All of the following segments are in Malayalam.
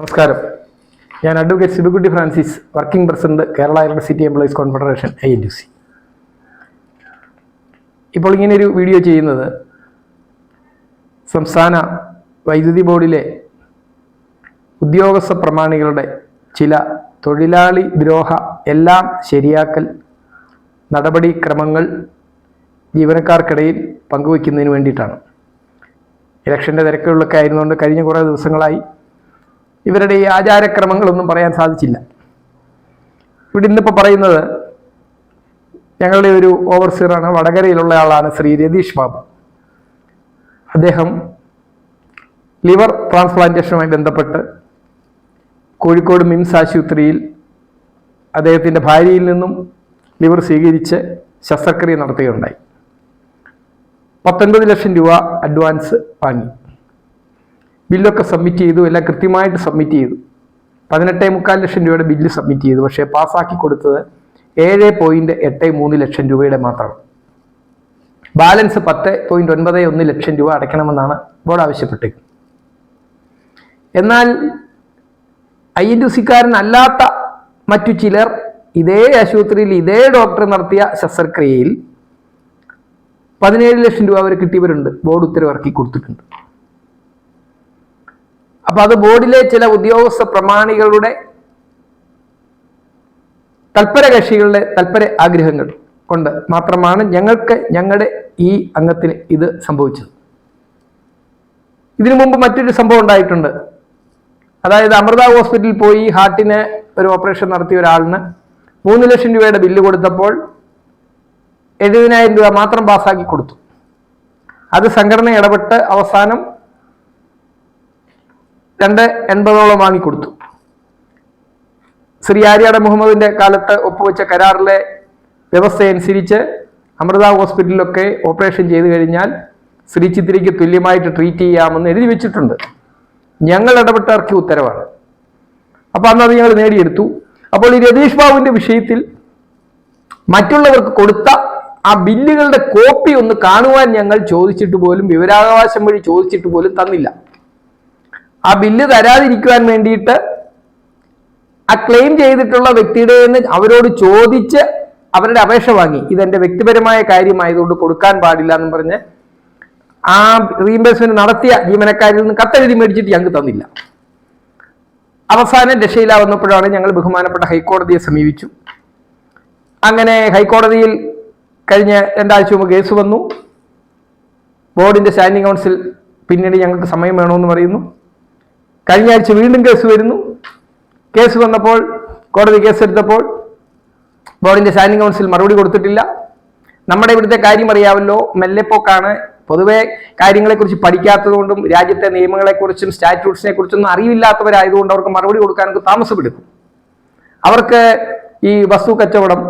നമസ്കാരം. ഞാൻ advocate Sibikutty Francis working president Kerala city employees confederation I N U C ഇപ്പോൾ ഇങ്ങനെയൊരു വീഡിയോ ചെയ്യുന്നത് സംസ്ഥാന വൈദ്യുതി ബോർഡിലെ ഉദ്യോഗസ്ഥ പ്രമാണികളുടെ ചില തൊഴിലാളി ദ്രോഹ എല്ലാം ശരിയാക്കൽ നടപടിക്രമങ്ങൾ ജീവനക്കാർക്കിടയിൽ പങ്കുവയ്ക്കുന്നതിന് വേണ്ടിയിട്ടാണ്. ഇലക്ഷന്റെ തിരക്കുകളിലൊക്കെ ആയിരുന്നുകൊണ്ട് കഴിഞ്ഞ കുറേ ദിവസങ്ങളായി ഇവരുടെ ഈ ആചാരക്രമങ്ങളൊന്നും പറയാൻ സാധിച്ചില്ല. ഇവിടെ ഇന്നിപ്പോൾ പറയുന്നത് ഞങ്ങളുടെ ഒരു ഓവർസീറാണ് വടകരയിലുള്ള ആളാണ് ശ്രീ രതീഷ് ബാബു. അദ്ദേഹം ലിവർ ട്രാൻസ്പ്ലാന്റേഷനുമായി ബന്ധപ്പെട്ട് കോഴിക്കോട് മിംസ് ആശുപത്രിയിൽ അദ്ദേഹത്തിന്റെ ഭാര്യയിൽ നിന്നും ലിവർ സ്വീകരിച്ച് ശസ്ത്രക്രിയ നടത്തുകയുണ്ടായി. പത്തൊൻപത് ലക്ഷം രൂപ അഡ്വാൻസ് വാങ്ങി. ബില്ലൊക്കെ സബ്മിറ്റ് ചെയ്തു എല്ലാം കൃത്യമായിട്ട് സബ്മിറ്റ് ചെയ്തു. പതിനെട്ടേ മുക്കാൽ ലക്ഷം രൂപയുടെ ബില്ല് സബ്മിറ്റ് ചെയ്തു. പക്ഷേ പാസ്സാക്കി കൊടുത്തത് ഏഴ് പോയിന്റ് എട്ട് മൂന്ന് ലക്ഷം രൂപയുടെ മാത്രം ബാലൻസ് പത്ത് പോയിന്റ് ഒൻപത് ഒന്ന് ലക്ഷം രൂപ അടയ്ക്കണമെന്നാണ് ബോർഡ് ആവശ്യപ്പെട്ടത്. എന്നാൽ ഐ എൻ യു സിക്കാരനല്ലാത്ത മറ്റു ചിലർ ഇതേ ആശുപത്രിയിൽ ഇതേ ഡോക്ടർ നടത്തിയ ശസ്ത്രക്രിയയിൽ പതിനേഴ് ലക്ഷം രൂപ അവർ കിട്ടിയവരുണ്ട്. ബോർഡ് ഉത്തരവിറക്കി കൊടുത്തിട്ടുണ്ട്. അപ്പൊ അത് ബോർഡിലെ ചില ഉദ്യോഗസ്ഥ പ്രമാണികളുടെ തൽപര കക്ഷികളുടെ തൽപര ആഗ്രഹങ്ങൾ കൊണ്ട് മാത്രമാണ് ഞങ്ങൾക്ക് ഞങ്ങളുടെ ഈ അംഗത്തിന് ഇത് സംഭവിച്ചത്. ഇതിനു മുമ്പ് മറ്റൊരു സംഭവം ഉണ്ടായിട്ടുണ്ട്. അതായത് അമൃത ഹോസ്പിറ്റലിൽ പോയി ഹാർട്ടിന് ഒരു ഓപ്പറേഷൻ നടത്തിയ ഒരാളിന് മൂന്ന് ലക്ഷം രൂപയുടെ ബില്ല് കൊടുത്തപ്പോൾ എഴുപതിനായിരം രൂപ മാത്രം പാസ്സാക്കി കൊടുത്തു. അത് സംഘടന ഇടപെട്ട് അവസാനം രണ്ട് എൺപതോളം വാങ്ങിക്കൊടുത്തു. ശ്രീ ആര്യാട മുഹമ്മദിന്റെ കാലത്ത് ഒപ്പുവെച്ച കരാറിലെ വ്യവസ്ഥയനുസരിച്ച് അമൃത ഹോസ്പിറ്റലിലൊക്കെ ഓപ്പറേഷൻ ചെയ്തു കഴിഞ്ഞാൽ ശ്രീ ചിത്തിരിക്ക് തുല്യമായിട്ട് ട്രീറ്റ് ചെയ്യാമെന്ന് എഴുതി വെച്ചിട്ടുണ്ട്. ഞങ്ങൾ ഇടപെട്ടവർക്ക് ഉത്തരവാണ്. അപ്പൊ അന്നത് ഞങ്ങൾ നേടിയെടുത്തു. അപ്പോൾ ഈ രതീഷ് ബാബുവിന്റെ വിഷയത്തിൽ മറ്റുള്ളവർക്ക് കൊടുത്ത ആ ബില്ലുകളുടെ കോപ്പി ഒന്ന് കാണുവാൻ ഞങ്ങൾ ചോദിച്ചിട്ട് പോലും വിവരാവകാശം വഴി ചോദിച്ചിട്ട് പോലും തന്നില്ല. ആ ബില്ല് തരാതിരിക്കുവാൻ വേണ്ടിയിട്ട് ആ ക്ലെയിം ചെയ്തിട്ടുള്ള വ്യക്തിയുടെ നിന്ന് അവരോട് ചോദിച്ച് അവരുടെ അപേക്ഷ വാങ്ങി. ഇതെന്റെ വ്യക്തിപരമായ കാര്യമായതുകൊണ്ട് കൊടുക്കാൻ പാടില്ല എന്ന് പറഞ്ഞ് ആ റീഇംബേഴ്സ്മെന്റ് നടത്തിയ ജീവനക്കാരിൽ നിന്ന് കത്തെഴുതി മേടിച്ചിട്ട് ഞങ്ങൾക്ക് തന്നില്ല. അവസാനം രക്ഷയിലാവുന്നപ്പോഴാണ് ഞങ്ങൾ ബഹുമാനപ്പെട്ട ഹൈക്കോടതിയെ സമീപിച്ചു. അങ്ങനെ ഹൈക്കോടതിയിൽ കഴിഞ്ഞ രണ്ടാഴ്ച മുമ്പ് കേസ് വന്നു. ബോർഡിന്റെ സ്റ്റാൻഡിംഗ് കൗൺസിൽ പിന്നീട് ഞങ്ങൾക്ക് സമയം വേണമെന്ന് പറയുന്നു. കഴിഞ്ഞ ആഴ്ച വീണ്ടും കേസ് വരുന്നു. കേസ് വന്നപ്പോൾ കോടതി കേസെടുത്തപ്പോൾ ബോർഡിന്റെ സ്റ്റാൻഡിംഗ് കൗൺസിൽ മറുപടി കൊടുത്തിട്ടില്ല. നമ്മുടെ ഇവിടുത്തെ കാര്യം അറിയാമല്ലോ. മെല്ലെപ്പോക്കാണ് പൊതുവെ കാര്യങ്ങളെക്കുറിച്ച് പഠിക്കാത്തതുകൊണ്ടും രാജ്യത്തെ നിയമങ്ങളെക്കുറിച്ചും സ്റ്റാറ്റ്യൂട്ട്സിനെ കുറിച്ചൊന്നും അറിവില്ലാത്തവരായതുകൊണ്ട് അവർക്ക് മറുപടി കൊടുക്കാനൊക്കെ താമസപ്പെടുക്കും അവർക്ക് ഈ വസ്തു കച്ചവടം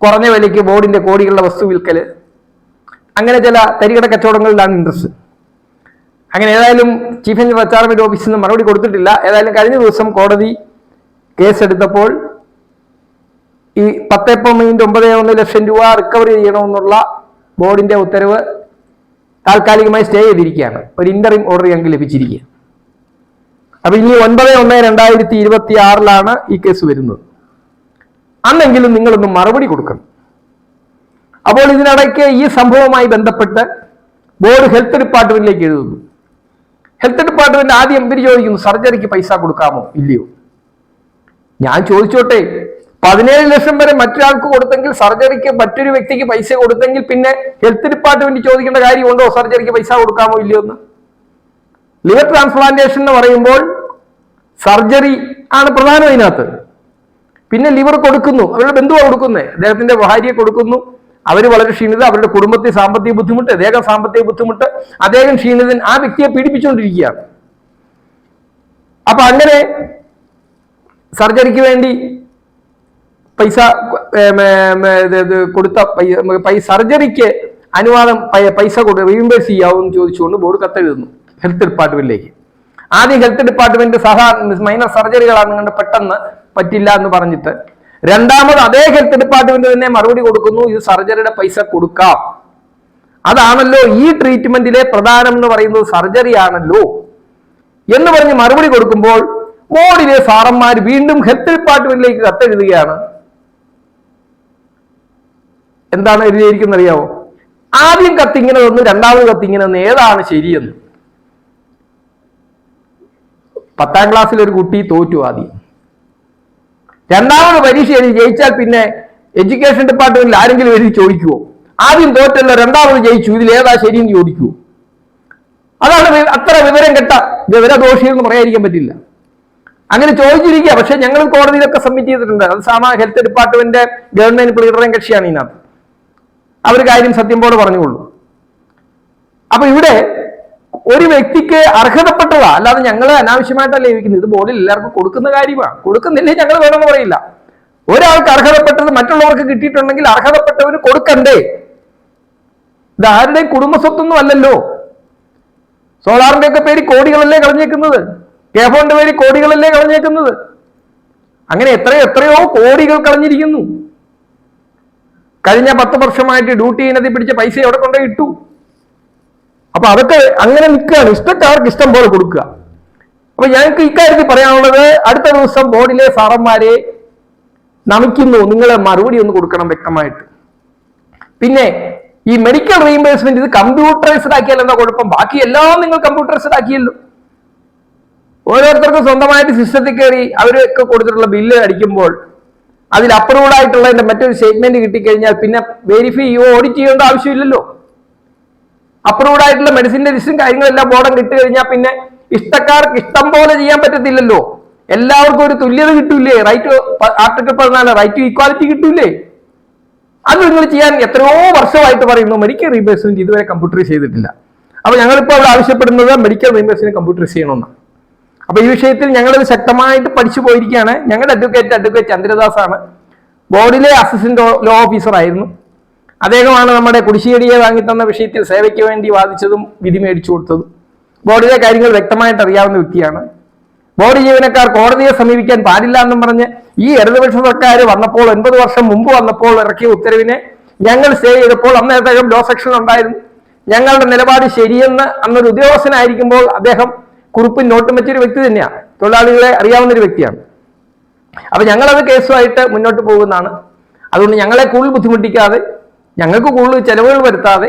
കുറഞ്ഞ വിലയ്ക്ക് ബോർഡിന്റെ കോടികളുടെ വസ്തു വിൽക്കൽ അങ്ങനെ ചില തരികട കച്ചവടങ്ങളിലാണ് ഇൻട്രസ്റ്റ് അങ്ങനെ ഏതായാലും ചീഫ് എഞ്ചിനീയർ അച്ചാർമെന്റ് ഓഫീസിൽ നിന്ന് മറുപടി കൊടുത്തിട്ടില്ല. ഏതായാലും കഴിഞ്ഞ ദിവസം കോടതി കേസെടുത്തപ്പോൾ ഈ പത്ത് പോയിന്റ് ഒമ്പത് ഒന്ന് ലക്ഷം രൂപ റിക്കവറി ചെയ്യണമെന്നുള്ള ബോർഡിന്റെ ഉത്തരവ് താൽക്കാലികമായി സ്റ്റേ ചെയ്തിരിക്കുകയാണ്. ഒരു ഇന്ററിം ഓർഡർ ഞങ്ങൾക്ക് ലഭിച്ചിരിക്കുക അപ്പൊ ഇനി ഒൻപത് ഒന്ന് രണ്ടായിരത്തി ഇരുപത്തി ആറിലാണ് ഈ കേസ് വരുന്നത്. അന്നെങ്കിലും നിങ്ങളൊന്ന് മറുപടി കൊടുക്കണം. അപ്പോൾ ഇതിനിടയ്ക്ക് ഈ സംഭവവുമായി ബന്ധപ്പെട്ട് ബോർഡ് ഹെൽത്ത് ഡിപ്പാർട്ട്മെന്റിലേക്ക് എഴുതുന്നു. ഹെൽത്ത് ഡിപ്പാർട്ട്മെന്റ് ആദ്യം എന്തിന് ചോദിക്കുന്നു? സർജറിക്ക് പൈസ കൊടുക്കാമോ? ഇല്ലയോ. ഞാൻ ചോദിച്ചോട്ടെ പതിനേഴ് ലക്ഷം വരെ മറ്റൊരാൾക്ക് കൊടുത്തെങ്കിൽ സർജറിക്ക് മറ്റൊരു വ്യക്തിക്ക് പൈസ കൊടുത്തെങ്കിൽ പിന്നെ ഹെൽത്ത് ഡിപ്പാർട്ട്മെന്റ് ചോദിക്കേണ്ട കാര്യമുണ്ടോ? സർജറിക്ക് പൈസ കൊടുക്കാമോ? ഇല്ലയോ എന്ന്. ലിവർ ട്രാൻസ്പ്ലാന്റേഷൻ എന്ന് പറയുമ്പോൾ സർജറി ആണ് പ്രധാനം അതിനകത്ത്. പിന്നെ ലിവർ കൊടുക്കുന്നു. അവരുടെ ബന്ധുവാണ് കൊടുക്കുന്നത് അദ്ദേഹത്തിന്റെ ഭാര്യയെ കൊടുക്കുന്നു. അവർ വളരെ ക്ഷീണിത അവരുടെ കുടുംബത്തെ സാമ്പത്തിക ബുദ്ധിമുട്ട് അദ്ദേഹം സാമ്പത്തിക ബുദ്ധിമുട്ട് അദ്ദേഹം ക്ഷീണിതൻ ആ വ്യക്തിയെ പീഡിപ്പിച്ചുകൊണ്ടിരിക്കുകയാണ്. അപ്പൊ അങ്ങനെ സർജറിക്ക് വേണ്ടി പൈസ കൊടുത്ത പൈ- പൈ സർജറിക്ക് അനുവാദം പൈസ കൊടു റീഇംബേഴ്സ് ചെയ്യാവും ചോദിച്ചുകൊണ്ട് ബോർഡ് കത്തെഴുതുന്നു ഹെൽത്ത് ഡിപ്പാർട്ട്മെന്റിലേക്ക്. ആദ്യം ഹെൽത്ത് ഡിപ്പാർട്ട്മെന്റ് സഹ മൈനർ സർജറികളാണ് കണ്ട് പെട്ടെന്ന് പറ്റില്ല എന്ന് പറഞ്ഞിട്ട് രണ്ടാമത് അതേ ഹെൽത്ത് ഡിപ്പാർട്ട്മെന്റ് തന്നെ മറുപടി കൊടുക്കുന്നു ഇത് സർജറിയുടെ പൈസ കൊടുക്കാം. അതാണല്ലോ ഈ ട്രീറ്റ്മെന്റിലെ പ്രധാനം എന്ന് പറയുന്നത് സർജറി ആണല്ലോ. എന്ന് പറഞ്ഞ് മറുപടി കൊടുക്കുമ്പോൾ ബോർഡിലെ സാറന്മാർ വീണ്ടും ഹെൽത്ത് ഡിപ്പാർട്ട്മെന്റിലേക്ക് കത്തെഴുതുകയാണ്. എന്താണ് എഴുതിയിരിക്കുന്നത് അറിയാവോ? ആദ്യം കത്തിങ്ങനെ തന്നു രണ്ടാമത് കത്തിങ്ങനെ തന്നു. ഏതാണ് ശരിയെന്ന്? പത്താം ക്ലാസ്സിൽ ഒരു കുട്ടി തോറ്റു ആദ്യം. രണ്ടാമത് പരീക്ഷ എഴുതി ജയിച്ചാൽ പിന്നെ എഡ്യൂക്കേഷൻ ഡിപ്പാർട്ട്മെന്റിൽ ആരെങ്കിലും എഴുതി ചോദിക്കുവോ? ആദ്യം തോറ്റല്ല രണ്ടാമത് ജയിച്ചു. ഇതിൽ ഏതാ ശരിയെന്ന് ചോദിക്കുവോ? അതാണ് അത്ര വിവരം കെട്ട വിവരദോഷി എന്ന് പറയാതിരിക്കാൻ പറ്റില്ല. അങ്ങനെ ചോദിച്ചിരിക്കുക. പക്ഷെ ഞങ്ങൾ കോടതിയിലൊക്കെ സബ്മിറ്റ് ചെയ്തിട്ടുണ്ട്. അത് സാമാ ഹെൽത്ത് ഡിപ്പാർട്ട്മെന്റ് ഗവൺമെന്റ് പ്രീഡറിംഗ് കക്ഷിയാണ് ഇതിനകത്ത്. അവർ കാര്യം സത്യം പോലെ പറഞ്ഞുകൊള്ളു. അപ്പൊ ഇവിടെ ഒരു വ്യക്തിക്ക് അർഹതപ്പെട്ടതാ. അല്ലാതെ ഞങ്ങൾ അനാവശ്യമായിട്ടല്ല ജീവിക്കുന്നത്. ഇത് ബോർഡിൽ എല്ലാവർക്കും കൊടുക്കുന്ന കാര്യമാണ് കൊടുക്കുന്നില്ലേ ഞങ്ങൾ വേണമെന്ന് പറയില്ല. ഒരാൾക്ക് അർഹതപ്പെട്ടത് മറ്റുള്ളവർക്ക് കിട്ടിയിട്ടുണ്ടെങ്കിൽ അർഹതപ്പെട്ടവന് കൊടുക്കണ്ടേ? ഇത് ആരുടെയും കുടുംബസ്വത്തൊന്നും അല്ലല്ലോ. സോളാറിന്റെ ഒക്കെ പേര് കോടികളല്ലേ കളഞ്ഞേക്കുന്നത്? കേഫോന്റെ പേര് കോടികളല്ലേ കളഞ്ഞേക്കുന്നത്? അങ്ങനെ എത്രയോ എത്രയോ കോടികൾ കളഞ്ഞിരിക്കുന്നു. കഴിഞ്ഞ പത്ത് വർഷമായിട്ട് ഡ്യൂട്ടി ചെയ്യുന്നതിൽ പിടിച്ച പൈസ എവിടെ കൊണ്ടുപോയി ഇട്ടു? അപ്പൊ അതൊക്കെ അങ്ങനെ നിൽക്കുകയാണ്. ഇഷ്ടക്കാർക്ക് ഇഷ്ടം പോലെ കൊടുക്കുക. അപ്പൊ ഞങ്ങൾക്ക് ഇക്കാര്യത്തിൽ പറയാനുള്ളത് അടുത്ത ദിവസം ബോർഡിലെ സാറന്മാരെ നമിക്കുന്നു. നിങ്ങളെ മറുപടി ഒന്ന് കൊടുക്കണം വ്യക്തമായിട്ട്. പിന്നെ ഈ മെഡിക്കൽ റീഇംബേഴ്സ്മെന്റ് ഇത് കമ്പ്യൂട്ടറൈസ്ഡ് ആക്കിയാൽ എന്താ കുഴപ്പം? ബാക്കി എല്ലാം നിങ്ങൾ കമ്പ്യൂട്ടറൈസ്ഡ് ആക്കിയല്ലോ. ഓരോരുത്തർക്കും സ്വന്തമായിട്ട് സിസ്റ്റത്തിൽ കയറി അവരൊക്കെ കൊടുത്തിട്ടുള്ള ബില്ല് അടിക്കുമ്പോൾ അതിൽ അപ്രൂവ്ഡ് ആയിട്ടുള്ളതിന്റെ മറ്റൊരു സ്റ്റേറ്റ്മെന്റ് കിട്ടിക്കഴിഞ്ഞാൽ പിന്നെ വെരിഫൈ ചെയ്യുകയോ ഓഡിറ്റ് ചെയ്യേണ്ട ആവശ്യമില്ലല്ലോ. അപ്രൂവ്ഡ് ആയിട്ടുള്ള മെഡിസിന്റെ ലിസ്റ്റും കാര്യങ്ങളെല്ലാം ബോർഡം കിട്ടി കഴിഞ്ഞാൽ പിന്നെ ഇഷ്ടക്കാർക്ക് ഇഷ്ടം പോലെ ചെയ്യാൻ പറ്റത്തില്ലല്ലോ. എല്ലാവർക്കും ഒരു തുല്യത കിട്ടൂലേ? റൈറ്റ് ആർട്ടിക്കിൾ പതിനാല് റൈറ്റ് ടു ഈക്വാലിറ്റി കിട്ടൂലേ? അത് നിങ്ങൾ ചെയ്യാൻ എത്രയോ വർഷമായിട്ട് പറയുന്നു. മെഡിക്കൽ റീബേഴ്സ്മെന്റ് ഇതുവരെ കമ്പ്യൂട്ടറൈസ് ചെയ്തിട്ടില്ല. അപ്പൊ ഞങ്ങളിപ്പോൾ അവിടെ ആവശ്യപ്പെടുന്നത് മെഡിക്കൽ റീബേഴ്സിനെ കമ്പ്യൂട്ടറൈസ് ചെയ്യണമെന്നാണ്. അപ്പൊ ഈ വിഷയത്തിൽ ഞങ്ങളത് ശക്തമായിട്ട് പഠിച്ചു പോയിരിക്കുകയാണ്. ഞങ്ങളുടെ അഡ്വക്കേറ്റ് അഡ്വക്കേറ്റ് ചന്ദ്രദാസാണ്. ബോർഡിലെ അസിസ്റ്റന്റ് ലോ ഓഫീസർ ആയിരുന്നു. അദ്ദേഹമാണ് നമ്മുടെ കുടിശ്ശേരിയെ വാങ്ങിത്തന്ന വിഷയത്തിൽ സേവയ്ക്ക് വേണ്ടി വാദിച്ചതും വിധി മേടിച്ചു കൊടുത്തതും. ബോർഡിലെ കാര്യങ്ങൾ വ്യക്തമായിട്ട് അറിയാവുന്ന വ്യക്തിയാണ്. ബോർഡ് ജീവനക്കാർ കോടതിയെ സമീപിക്കാൻ പാടില്ല എന്നും പറഞ്ഞ് ഈ ഇടതുപക്ഷ സർക്കാർ വന്നപ്പോൾ ഒൻപത് വർഷം മുമ്പ് വന്നപ്പോൾ ഇറക്കിയ ഉത്തരവിനെ ഞങ്ങൾ സ്റ്റേ ചെയ്തപ്പോൾ അന്ന് അദ്ദേഹം ലോ സെക്ഷൻ ഉണ്ടായിരുന്നു. ഞങ്ങളുടെ നിലപാട് ശരിയെന്ന് അന്നൊരു ഉദ്യോഗസ്ഥനായിരിക്കുമ്പോൾ അദ്ദേഹം കുറിപ്പിൽ നോട്ടും വെച്ചൊരു വ്യക്തി തന്നെയാണ്. തൊഴിലാളികളെ അറിയാവുന്ന ഒരു വ്യക്തിയാണ്. അപ്പൊ ഞങ്ങളത് കേസുമായിട്ട് മുന്നോട്ട് പോകുന്നതാണ്. അതുകൊണ്ട് ഞങ്ങളെ കൂടുതൽ ബുദ്ധിമുട്ടിക്കാതെ ഞങ്ങൾക്ക് കൂടുതൽ ചെലവുകൾ വരുത്താതെ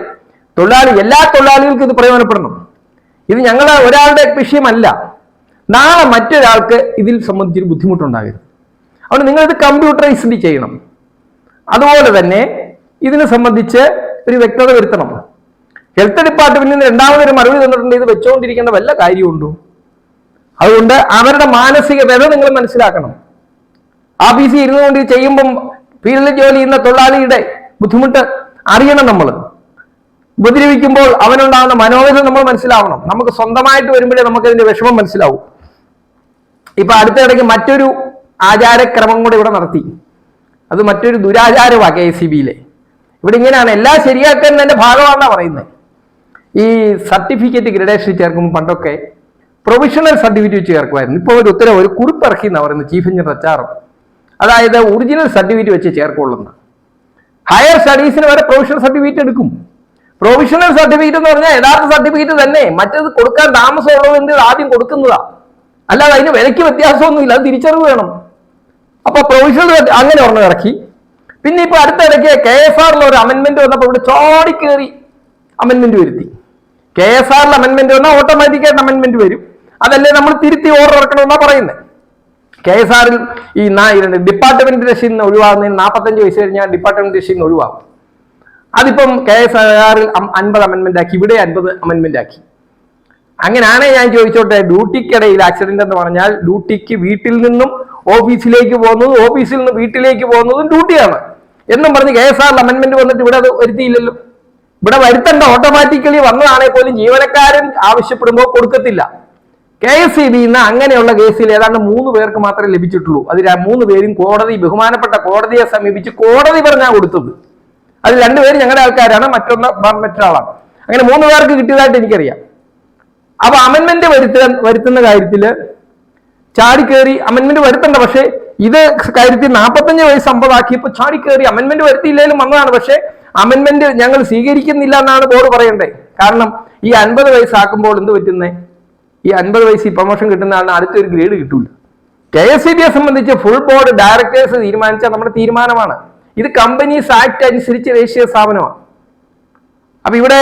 തൊഴിലാളി എല്ലാ തൊഴിലാളികൾക്കും ഇത് പ്രയോജനപ്പെടണം ഇത് ഞങ്ങളെ ഒരാളുടെ വിഷയമല്ല. നാളെ മറ്റൊരാൾക്ക് ഇതിൽ സംബന്ധിച്ചൊരു ബുദ്ധിമുട്ടുണ്ടാകരുത്. അതുകൊണ്ട് നിങ്ങളിത് കമ്പ്യൂട്ടറൈസ്ഡ് ചെയ്യണം. അതുപോലെ തന്നെ ഇതിനെ സംബന്ധിച്ച് ഒരു വ്യക്തത വരുത്തണം. ഹെൽത്ത് ഡിപ്പാർട്ട്മെന്റിൽ നിന്ന് രണ്ടാമതൊരു മറുപടി തന്നിട്ടുണ്ട്. ഇത് വെച്ചുകൊണ്ടിരിക്കേണ്ട വല്ല കാര്യമുണ്ടോ? അതുകൊണ്ട് അവരുടെ മാനസിക വ്യത നിങ്ങൾ മനസ്സിലാക്കണം. ആ പി സി ഇരുന്നുകൊണ്ട് ചെയ്യുമ്പം ഫീൽഡിൽ ജോലി ചെയ്യുന്ന തൊഴിലാളിയുടെ ബുദ്ധിമുട്ട് അറിയണം നമ്മൾ ഉപദ്രവിക്കുമ്പോൾ അവനുണ്ടാകുന്ന മനോവേദന നമ്മൾ മനസ്സിലാവണം. നമുക്ക് സ്വന്തമായിട്ട് വരുമ്പോഴേ നമുക്ക് അതിന്റെ വിഷമം മനസ്സിലാവും. ഇപ്പൊ അടുത്തിടയ്ക്ക് മറ്റൊരു ആചാരക്രമം കൂടെ ഇവിടെ നടത്തി. അത് മറ്റൊരു ദുരാചാരമാണ് കെ സി ബിയിലെ. ഇവിടെ ഇങ്ങനെയാണ് എല്ലാം ശരിയാക്കുന്നതിന്റെ ഭാഗമാണെന്നാണ് പറയുന്നത് ഈ സർട്ടിഫിക്കറ്റ് ഗ്രഡേഷൻ ചേർക്കുമ്പോൾ പണ്ടൊക്കെ പ്രൊവിഷണൽ സർട്ടിഫിക്കറ്റ് ചേർക്കുമായിരുന്നു. ഇപ്പോൾ ഒരു ഉത്തരവ് ഒരു കുറിപ്പ് ഇറക്കി എന്നാണ് പറയുന്നത് ചീഫ് എഞ്ചിനീയർ അച്ചാറും. അതായത് ഒറിജിനൽ സർട്ടിഫിക്കറ്റ് വെച്ച് ചേർക്കുള്ളൂ ഹയർ സ്റ്റഡീസിന് വരെ പ്രൊവിഷണൽ സർട്ടിഫിക്കറ്റ് എടുക്കും. പ്രൊവിഷണൽ സർട്ടിഫിക്കറ്റ് എന്ന് പറഞ്ഞാൽ യഥാർത്ഥ സർട്ടിഫിക്കറ്റ് തന്നെ. മറ്റത് കൊടുക്കാൻ താമസമുള്ളതിന്റെ ആദ്യം കൊടുക്കുന്നതാ. അല്ലാതെ അതിന് വിലയ്ക്ക് വ്യത്യാസമൊന്നുമില്ല. അത് തിരിച്ചറിവ് വേണം. അപ്പൊ പ്രൊവിഷണൽ അങ്ങനെ ഒരെണ്ണം ഇറക്കി. പിന്നെ ഇപ്പൊ അടുത്തിടയ്ക്ക് കെ എസ് ആറിൽ ഒരു അമെന്മെന്റ് വന്നപ്പോൾ ഇവിടെ ചാടിക്കേറി അമെന്മെന്റ് വരുത്തി. കെ എസ് ആറിൽ അമെന്മെന്റ് വന്നാൽ ഓട്ടോമാറ്റിക്കായിട്ട് അമെന്മെന്റ് വരും. അതല്ലേ നമ്മൾ തിരുത്തി ഓർഡർ ഇറക്കണമെന്നാണ് പറയുന്നത് കെ എസ് ആറിൽ ഈ ഡിപ്പാർട്ട്മെന്റ് രക്ഷയിൽ നിന്ന് ഒഴിവാകുന്നതിന് നാൽപ്പത്തഞ്ച് വയസ്സ് കഴിഞ്ഞാൽ ഡിപ്പാർട്ട്മെന്റ് രക്ഷയിൽ നിന്ന് ഒഴിവാകും. അതിപ്പം കെ എസ് ആറിൽ അൻപത് അമെന്മെന്റ് ആക്കി ഇവിടെ അൻപത് അമെന്മെന്റ് ആക്കി. അങ്ങനെയാണ് ഞാൻ ചോദിച്ചോട്ടെ ഡ്യൂട്ടിക്കിടയിൽ ആക്സിഡന്റ് എന്ന് പറഞ്ഞാൽ ഡ്യൂട്ടിക്ക് വീട്ടിൽ നിന്നും ഓഫീസിലേക്ക് പോകുന്നതും ഓഫീസിൽ നിന്ന് വീട്ടിലേക്ക് പോകുന്നതും ഡ്യൂട്ടിയാണ്. എന്നും പറഞ്ഞ് കെ എസ് ആറിൽ അമെന്മെന്റ് വന്നിട്ട് ഇവിടെ അത് വരുത്തിയില്ലല്ലോ. ഇവിടെ വരുത്തേണ്ട ഓട്ടോമാറ്റിക്കലി വന്നതാണെങ്കിൽ പോലും ജീവനക്കാരൻ ആവശ്യപ്പെടുമ്പോൾ കൊടുക്കത്തില്ല. കെ എസ് ഇ ബി ഇന്ന് അങ്ങനെയുള്ള കേസിൽ ഏതാണ്ട് മൂന്ന് പേർക്ക് മാത്രമേ ലഭിച്ചിട്ടുള്ളൂ. അതിൽ മൂന്ന് പേരും കോടതി ബഹുമാനപ്പെട്ട കോടതിയെ സമീപിച്ച് കോടതി പറഞ്ഞാ കൊടുത്തത്. അത് രണ്ടുപേരും ഞങ്ങളുടെ ആൾക്കാരാണ് മറ്റൊന്ന് മറ്റൊരാളാണ്. അങ്ങനെ മൂന്ന് പേർക്ക് കിട്ടിയതായിട്ട് എനിക്കറിയാം. അപ്പൊ അമെന്മെന്റ് വരുത്താൻ വരുത്തുന്ന കാര്യത്തിൽ ചാടിക്കേറി അമെന്മെന്റ് വരുത്തണ്ട. പക്ഷേ ഇത് കാര്യത്തിൽ നാൽപ്പത്തഞ്ച് വയസ്സ് അമ്പതാക്കിയപ്പോൾ ചാടിക്കേറി അമെന്മെന്റ് വരുത്തിയില്ലെങ്കിലും വന്നതാണ്. പക്ഷേ അമെന്മെന്റ് ഞങ്ങൾ സ്വീകരിക്കുന്നില്ല എന്നാണ് ബോർഡ് പറയണ്ടേ. കാരണം ഈ അൻപത് വയസ്സാക്കുമ്പോൾ എന്ത് പറ്റുന്നേ? ഈ അൻപത് വയസ്സിൽ പ്രൊമോഷൻ കിട്ടുന്ന ആളിന് അടുത്തൊരു ഗ്രേഡ് കിട്ടൂല. കെ എസ് സി ബിയെ സംബന്ധിച്ച് ഫുൾ ബോർഡ് ഡയറക്ടേഴ്സ് തീരുമാനിച്ച നമ്മുടെ തീരുമാനമാണ്. ഇത് കമ്പനീസ് ആക്ട് അനുസരിച്ച് ദേശീയ സ്ഥാപനമാണ്. അപ്പൊ ഇവിടെ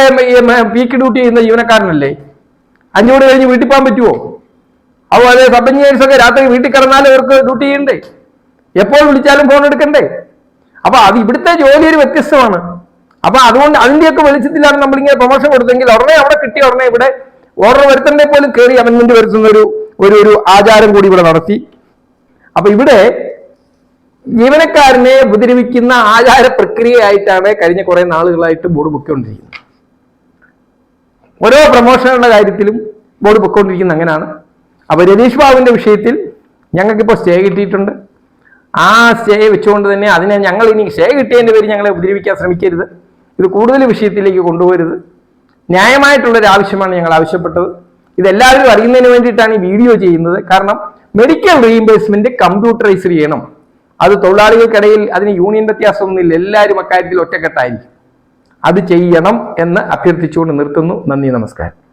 പീക്ക് ഡ്യൂട്ടി ചെയ്യുന്ന ജീവനക്കാരനല്ലേ? അഞ്ചോട് കഴിഞ്ഞ് വീട്ടിൽ പോകാൻ പറ്റുമോ അപ്പോൾ അതെ സബ് എഞ്ചിനീയേഴ്സ് ഒക്കെ രാത്രി വീട്ടിൽ കിടന്നാൽ ഇവർക്ക് ഡ്യൂട്ടി ചെയ്യണ്ടേ? എപ്പോൾ വിളിച്ചാലും ഫോൺ എടുക്കണ്ടേ? അപ്പൊ അത് ഇവിടുത്തെ ജോലി ഒരു വ്യത്യസ്തമാണ്. അപ്പൊ അതുകൊണ്ട് അതിന്റെയൊക്കെ വെളിച്ചത്തിലാണ് നമ്മളിങ്ങനെ പ്രൊമോഷൻ കൊടുത്തെങ്കിൽ ഉടനെ അവിടെ കിട്ടിയ ഉടനെ ഇവിടെ ഓർഡർ വരുത്തണ്ടേ പോലും കയറി അമെന്മെന്റ് വരുത്തുന്ന ഒരു ഒരു ഒരു ആചാരം കൂടി ഇവിടെ നടത്തി. അപ്പൊ ഇവിടെ ജീവനക്കാരനെ ഉപദ്രവിക്കുന്ന ആചാര പ്രക്രിയയായിട്ടാണ് കഴിഞ്ഞ കുറെ നാളുകളായിട്ട് ബോർഡ് പൊയ്ക്കൊണ്ടിരിക്കുന്നത്. ഓരോ പ്രൊമോഷനുകളുടെ കാര്യത്തിലും ബോർഡ് പൊക്കൊണ്ടിരിക്കുന്ന അങ്ങനെയാണ്. അപ്പൊ രതീഷ് ബാബുവിന്റെ വിഷയത്തിൽ ഞങ്ങൾക്കിപ്പോൾ സ്റ്റേ കിട്ടിയിട്ടുണ്ട്. ആ സ്റ്റേ വെച്ചുകൊണ്ട് തന്നെ അതിനെ ഞങ്ങൾ ഇനി സ്റ്റേ കിട്ടിയതിന്റെ പേര് ഞങ്ങളെ ഉപദ്രവിക്കാൻ ശ്രമിക്കരുത്. ഇത് കൂടുതൽ വിഷയത്തിലേക്ക് കൊണ്ടുപോകരുത്. ന്യായമായിട്ടുള്ളൊരു ആവശ്യമാണ് ഞങ്ങൾ ആവശ്യപ്പെട്ടത്. ഇതെല്ലാവരും അറിയുന്നതിന് വേണ്ടിയിട്ടാണ് ഈ വീഡിയോ ചെയ്യുന്നത്. കാരണം മെഡിക്കൽ റീഇംബേഴ്സ്മെന്റ് കമ്പ്യൂട്ടറൈസ് ചെയ്യണം. അത് തൊഴിലാളികൾക്കിടയിൽ അതിന് യൂണിയൻ വ്യത്യാസമൊന്നുമില്ല എല്ലാവരും അക്കാര്യത്തിൽ ഒറ്റക്കെട്ടായിരിക്കും. അത് ചെയ്യണം എന്ന് അഭ്യർത്ഥിച്ചുകൊണ്ട് നിർത്തുന്നു. നന്ദി നമസ്കാരം.